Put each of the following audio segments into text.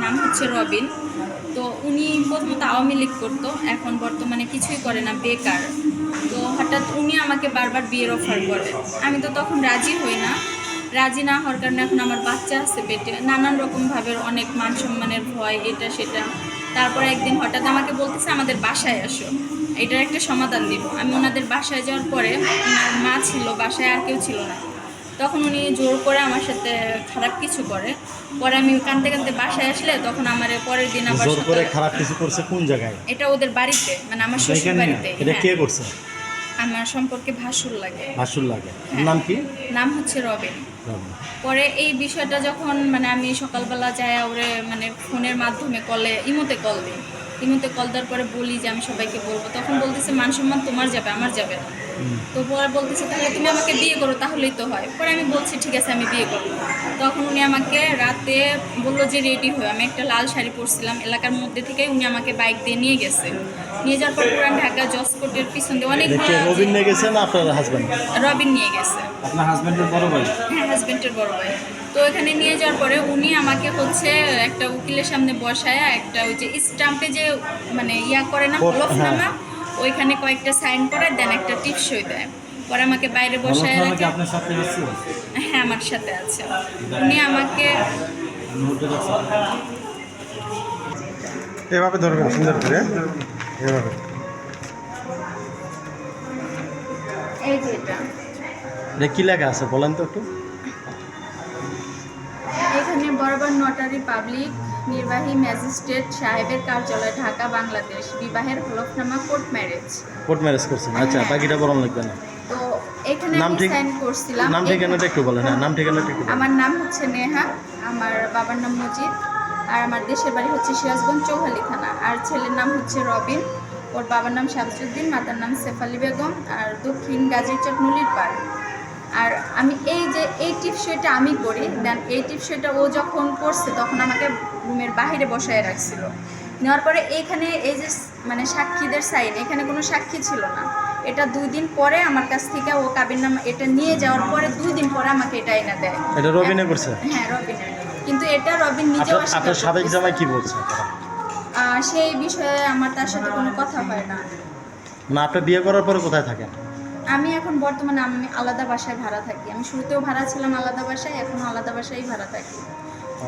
নাম হচ্ছে রবিন। তো উনি প্রথমত আওয়ামী লীগ করতো, এখন বর্তমানে কিছুই করে না, বেকার। তো হঠাৎ উনি আমাকে বারবার বিয়ের অফার করে। আমি তো তখন রাজি হই না। রাজি না হওয়ার কারণে এখন আমার বাচ্চা আছে পেটে। নানান রকমভাবে অনেক মান সম্মানের ভয়, এটা, সেটা। তারপর একদিন হঠাৎ আমাকে বলতেছে, আমাদের বাসায় আসো। এটার একটা সমাধান দিব। আমি ওনাদের বাসায় যাওয়ার পরে মা ছিল, বাসায় আর কেউ ছিল না। তখন উনি জোর করে আমার সাথে খারাপ কিছু করে। পরে আমি কানতে কানতে বাসায় আসলে তখন আমার পরের দিন আবার জোর করে খারাপ কিছু করছে কোন জায়গায়? এটা ওদের বাড়িতে মানে আমার শ্বশুর বাড়িতে এটা হ্যাঁ। কে করছে? আমার সম্পর্কে ভাসুর লাগে। ভাসুর লাগে। হ্যাঁ। নাম কি? নাম হচ্ছে রবিন। পরে এই বিষয়টা যখন মানে আমি সকালবেলা যাই ওরে মানে ফোনের মাধ্যমে কলে ইমোতে কল দিই। ইমোতে কল দেওয়ার পরে বলি যে আমি সবাইকে বলব। তখন বলতেছে মান সম্মান তোমার যাবে আমার যাবে না। তো পরে বলতেছে তাহলে তুমি আমাকে বিয়ে করো তাহলেই তো হয়। পরে আমি বলছি ঠিক আছে আমি বিয়ে করব। তখন উনি আমাকে রাতে বলল যে রেডি হয়ে। আমি একটা লাল শাড়ি পরছিলাম এলাকার মধ্যে থেকেই উনি আমাকে বাইক দিয়ে নিয়ে গেছে। নিয়ে যাওয়ার পর পুরান ঢাকা জসকোটের পিছন দিয়ে অনেক রবিন নিয়ে গেছে না আপনার হাজব্যান্ড রবিন নিয়ে গেছে। আপনার হাজবেন্ডের বড় ভাই? হ্যাঁ হাজবেন্ডের বড় ভাই। তো এখানে নিয়ে যাওয়ার পরে উনি আমাকে হচ্ছে একটা উকিলের সামনে বসায় একটা ওই যে স্টাম্পে যে মানে ইয়া করে না হলফনামা হ্যাঁ। ওইখানে কয়েকটা সাইন করে দেন একটা টিপসই দেয়। পরে আমাকে বাইরে বসায় রাখে। হ্যাঁ আমার সাথে আছে। উনি আমাকে এভাবে ধরবেন সুন্দর করে। এভাবে এই যে এটা। এটা কি লেখা আছে? বলেন তো একটু। এখানে বরাবর নটারি পাবলিক নির্বাহী ম্যাজিস্ট্রেট সাহেবের কার্যালয় ঢাকা বাংলাদেশ। বিবাহের হলফনামা কোর্ট ম্যারেজ কোর্ট ম্যারেজ করছেন। আচ্ছা হ্যাঁ। বাকিটা বরং লাগবে না তো এখানে নাম ঠিক- সাইন করছিলাম। নাম ঠিকানাটা একটু বলেন। হ্যাঁ নাম ঠিকানাটা একটু আমার নাম হচ্ছে নেহা। আমার বাবার নাম মজিদ। আর আমার দেশের বাড়ি হচ্ছে সিরাজগঞ্জ চৌহালি থানা। আর ছেলের নাম হচ্ছে রবিন। ওর বাবার নাম শামসুদ্দিন মাতার নাম শেফালি বেগম আর দক্ষিণ গাজীরচক নলির পাড়। আর আমি এই যে এই টিপসইটা আমি করি দেন এই টিপসইটা ও যখন করছে তখন আমাকে রুমের বাইরে বসায় রাখছিল। নেওয়ার পরে এইখানে এই যে মানে সাক্ষীদের সাইন এখানে কোনো সাক্ষী ছিল না। এটা দুই দিন পরে আমার কাছ থেকে ও কাবির নাম এটা নিয়ে যাওয়ার পরে দুই দিন পরে আমাকে এটা এনে দেয়। এটা রবিনে করছে? হ্যাঁ রবিনের কিন্তু এটা রবিন নিজেও আপনার সাবেক জামাই কি বলছে? সেই বিষয়ে আমার তার সাথে কোনো কথা হয় না। না আপনি বিয়ে করার পরে কোথায় থাকেন? আমি এখন বর্তমানে আমি আলাদা বাসায় ভাড়া থাকি। আমি শুরুতেও ভাড়া ছিলাম আলাদা বাসায় এখন আলাদা বাসায় ভাড়া থাকি।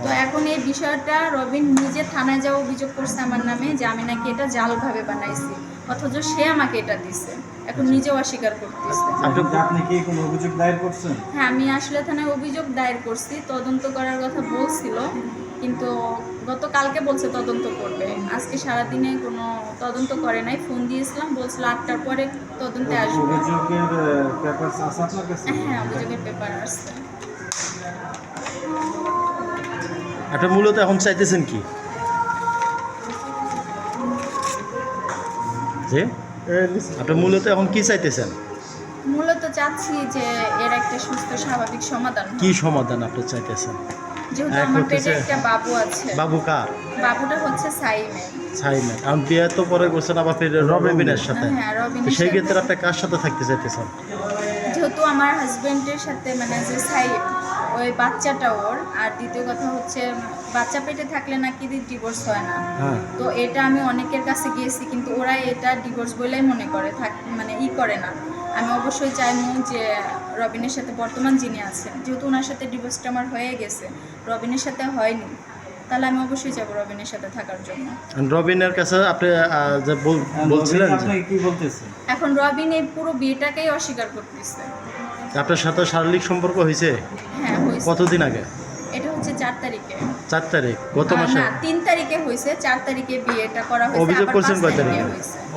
তো এখন এই বিষয়টা রবিন নিজে থানায় যাওয়া অভিযোগ করছে আমার নামে যে আমি নাকি এটা জালভাবে বানাইছি অথচ সে আমাকে এটা দিছে। এখন নিজেও অস্বীকার করতেছে। আপনি- আপনি কি কোনো অভিযোগ দায়ের করছেন? হ্যাঁ আমি আসলে থানায় অভিযোগ দায়ের করছি। তদন্ত করার কথা বলছিল কিন্তু গতকালকে বলছে তদন্ত করবে। আজকে সারাদিনে কোনো তদন্ত করে নাই। ফোন দিয়েছিলাম বলছিল আটটার পরে তদন্তে আসবে। অভিযোগের পেপার আছে আপনার কাছে? হ্যাঁ অভিযোগের পেপার আসছে আপনি মূলত এখন চাইতেছেন কি? যে? আপনি মূলত এখন কি চাইতেছেন? মূলত চাচ্ছি যে এর একটা সুস্থ স্বাভাবিক সমাধান কি সমাধান আপনি চাইতেছেন? যেহেতু আমার পেটে একটা বাবু আছে। বাবু কার? বাবুটা হচ্ছে সাইমে। সাইমের এখন বিয়ে তো পরে করছেন আবার ফিরে রবিনের সাথে। হ্যাঁ সেই ক্ষেত্রে আপনি কার সাথে থাকতে চাইতেছেন? যেহেতু আমার হাজবেন্ডের সাথে মানে যে সাইম ওই বাচ্চাটা ওর আর দ্বিতীয় কথা হচ্ছে বাচ্চা পেটে থাকলে নাকি ডিভোর্স হয় না। হ্যাঁ। তো এটা আমি অনেকের কাছে গিয়েছি কিন্তু ওরা এটা ডিভোর্স বলেই মনে করে থাক মানে ই করে না। আমি অবশ্যই চাইব যে রবিনের সাথে বর্তমান যিনি আছেন যেহেতু ওনার সাথে ডিভোর্সটা আমার হয়ে গেছে রবিনের সাথে হয়নি। তাহলে আমি অবশ্যই যাব রবিনের সাথে থাকার জন্য। আর রবিনের কাছে আপনি আহ, যে বলছিলেন যে আপনি কি বলতেছে? এখন রবিন এই পুরো বিয়েটাকেই অস্বীকার করতেছে। আপনার সাথে শারীরিক সম্পর্ক হয়েছে? হ্যাঁ কতদিন আগে? হচ্ছে চার তারিখে। চার তারিখ গত মাসে? না তিন তারিখে হয়েছে চার তারিখে বিয়েটা করা হয়েছে অভিযোগ করছেন কয় তারিখে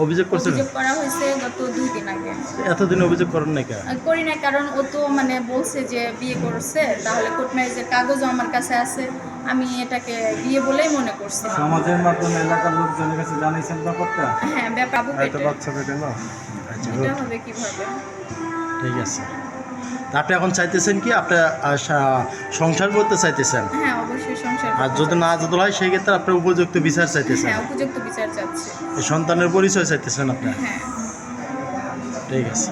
অভিযোগ করছেন? অভিযোগ করা হয়েছে গত দুই দিন আগে। এতদিন অভিযোগ করেন না কেন? করি না কারণ ও তো মানে বলছে যে বিয়ে করছে তাহলে কোর্ট ম্যারেজের কাগজও আমার কাছে আছে আমি এটাকে বিয়ে বলেই মনে করছি। সমাজের মাধ্যমে এলাকার লোকজনের কাছে জানাইছেন ব্যাপারটা? হ্যাঁ ব্যাপার বাচ্চা পেটে না? আচ্ছা এটা হবে কীভাবে? ঠিক আছে। আপনি এখন চাইতেছেন কি? আপনি সংসার করতে চাইতেছেন? হ্যাঁ অবশ্যই সংসার আর যদি না যদি হয় সেই ক্ষেত্রে আপনার উপযুক্ত বিচার চাইতেছেন? হ্যাঁ উপযুক্ত বিচার চাচ্ছি। সন্তানের পরিচয় চাইতেছেন আপনি? হ্যাঁ। ঠিক আছে।